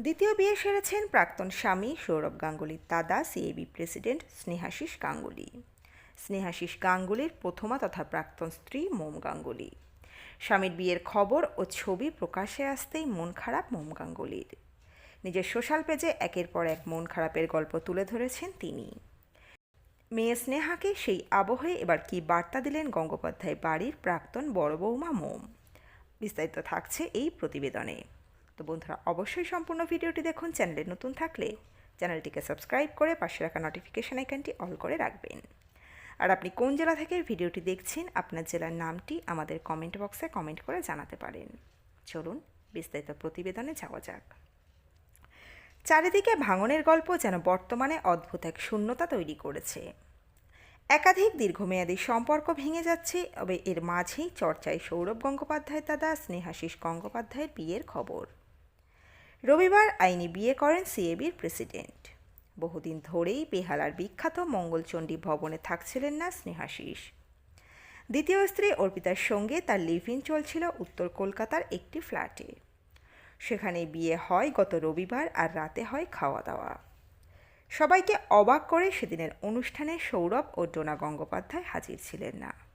দ্বিতীয় বিয়ে সেরেছেন প্রাক্তন স্বামী সৌরভ গাঙ্গুলির দাদা সিএবি প্রেসিডেন্ট স্নেহাশিস গাঙ্গুলি। স্নেহাশিস গাঙ্গুলির প্রথমা তথা প্রাক্তন স্ত্রী মোম গাঙ্গুলি। স্বামীর বিয়ের খবর ও ছবি প্রকাশে আসতেই মন খারাপ মোম গাঙ্গুলির। নিজের সোশ্যাল পেজে একের পর এক মন খারাপের গল্প তুলে ধরেছেন তিনি। মেয়ে স্নেহাকে সেই আবহে এবার কি বার্তা দিলেন গঙ্গোপাধ্যায় বাড়ির প্রাক্তন বড় বৌমা মোম? বিস্তারিত থাকছে এই প্রতিবেদনে। তো বন্ধুরা অবশ্যই সম্পূর্ণ ভিডিওটি দেখুন, চ্যানেলে নতুন থাকলে চ্যানেলটিকে সাবস্ক্রাইব করে পাশে রাখা নোটিফিকেশন আইকনটি অল করে রাখবেন। আর আপনি কোন জেলা থেকে ভিডিওটি দেখছেন, আপনার জেলার নামটি আমাদের কমেন্ট বক্সে কমেন্ট করে জানাতে পারেন। চলুন বিস্তারিত প্রতিবেদনে যাওয়া যাক। চারিদিকে ভাঙনের গল্প যেন বর্তমানে অদ্ভুত এক শূন্যতা তৈরি করেছে। একাধিক দীর্ঘমেয়াদী সম্পর্ক ভেঙে যাচ্ছে, তবে এর মাঝেই চর্চায় সৌরভ গঙ্গোপাধ্যায় দাদা, স্নেহাশিস গঙ্গোপাধ্যায়ের বিয়ের খবর। রবিবার আইনি বিয়ে করেন সিএবির প্রেসিডেন্ট। বহুদিন ধরেই বেহালার বিখ্যাত মঙ্গলচণ্ডী ভবনে থাকছিলেন না স্নেহাশিস দ্বিতীয় স্ত্রী অর্পিতার সঙ্গে তার লিভ ইন চলছিল উত্তর কলকাতার একটি ফ্ল্যাটে। সেখানে বিয়ে হয় গত রবিবার আর রাতে হয় খাওয়া দাওয়া সবাইকে অবাক করে সেদিনের অনুষ্ঠানে সৌরভ ও ডোনা গঙ্গোপাধ্যায় হাজির ছিলেন না।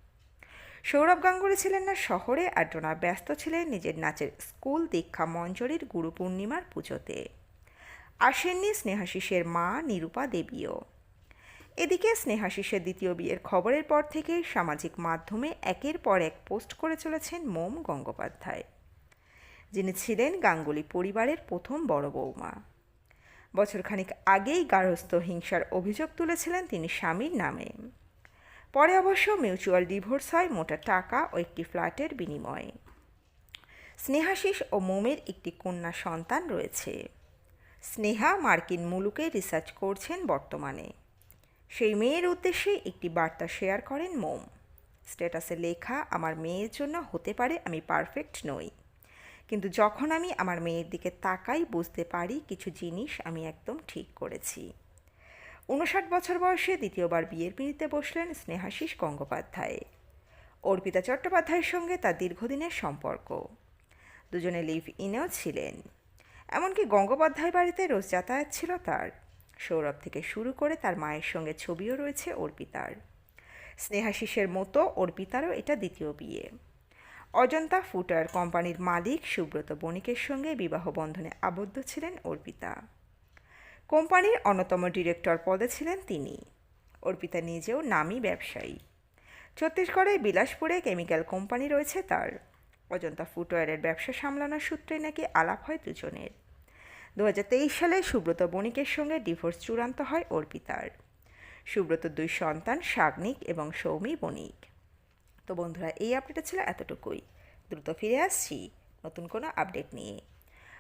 সৌরভ গাঙ্গুলি ছিলেন না শহরে আর ডোনা ব্যস্ত ছিলেন নিজের নাচের স্কুল, দীক্ষা, মঞ্জরির গুরু পূর্ণিমার পুজোতে। আসেননি স্নেহাশিসের মা নিরূপা দেবীও। এদিকে স্নেহাশিসের দ্বিতীয় বিয়ের খবরের পর থেকে সামাজিক মাধ্যমে একের পর এক পোস্ট করে চলেছেন মোম গঙ্গোপাধ্যায়। যিনি ছিলেন গাঙ্গুলি পরিবারের প্রথম বড় বৌমা। বছরখানিক আগেই গার্হস্থ হিংসার অভিযোগ তুলেছিলেন তিনি স্বামীর নামে। পরে অবশ্য মিউচুয়াল ডিভোর্স হয় মোটা টাকা ও একটি ফ্ল্যাটের বিনিময়ে। স্নেহাশিস ও মোমের একটি কন্যা সন্তান রয়েছে। স্নেহা মার্কিন মুলুকে রিসার্চ করছেন বর্তমানে। সেই মেয়ের উদ্দেশ্যে একটি বার্তা শেয়ার করেন মোম। স্ট্যাটাসে লেখা, আমার মেয়ের জন্য হতে পারে আমি পারফেক্ট নই। কিন্তু যখন আমি আমার মেয়ের দিকে তাকাই, বুঝতে পারি কিছু জিনিস আমি একদম ঠিক করেছি। উনষাট বছর বয়সে দ্বিতীয়বার বিয়ের পিঁড়িতে বসলেন স্নেহাশিস গঙ্গোপাধ্যায়। অর্পিতা চট্টোপাধ্যায়ের সঙ্গে তার দীর্ঘদিনের সম্পর্ক। দুজনে লিভ ইনেও ছিলেন। এমনকি গঙ্গোপাধ্যায় বাড়িতে রোজ যাতায়াত ছিল তার। সৌরভ থেকে শুরু করে তার মায়ের সঙ্গে ছবিও রয়েছে অর্পিতার। স্নেহাশিসের মতো অর্পিতারও এটা দ্বিতীয় বিয়ে। অজন্তা ফুটার কোম্পানির মালিক সুব্রত বণিকের সঙ্গে বিবাহ বন্ধনে আবদ্ধ ছিলেন অর্পিতা। কোম্পানির অন্যতম ডিরেক্টর পদে ছিলেন তিনি। অর্পিতা নিজেও নামী ব্যবসায়ী। ছত্তিশগড়ের বিলাসপুরে কেমিক্যাল কোম্পানি রয়েছে তার। অজন্তা ফুটওয়্যারের ব্যবসা সামলানোর সূত্রে নাকি আলাপ হয় দুজনের। দু হাজার তেইশ সালে সুব্রত বণিকের সঙ্গে ডিভোর্স চূড়ান্ত হয় অর্পিতার। সুব্রত দুই সন্তান, সাগ্নিক এবং সৌমি বণিক। তো বন্ধুরা, এই আপডেটটা ছিল এতটুকুই। দ্রুত ফিরে আসছি নতুন কোনো আপডেট নিয়ে।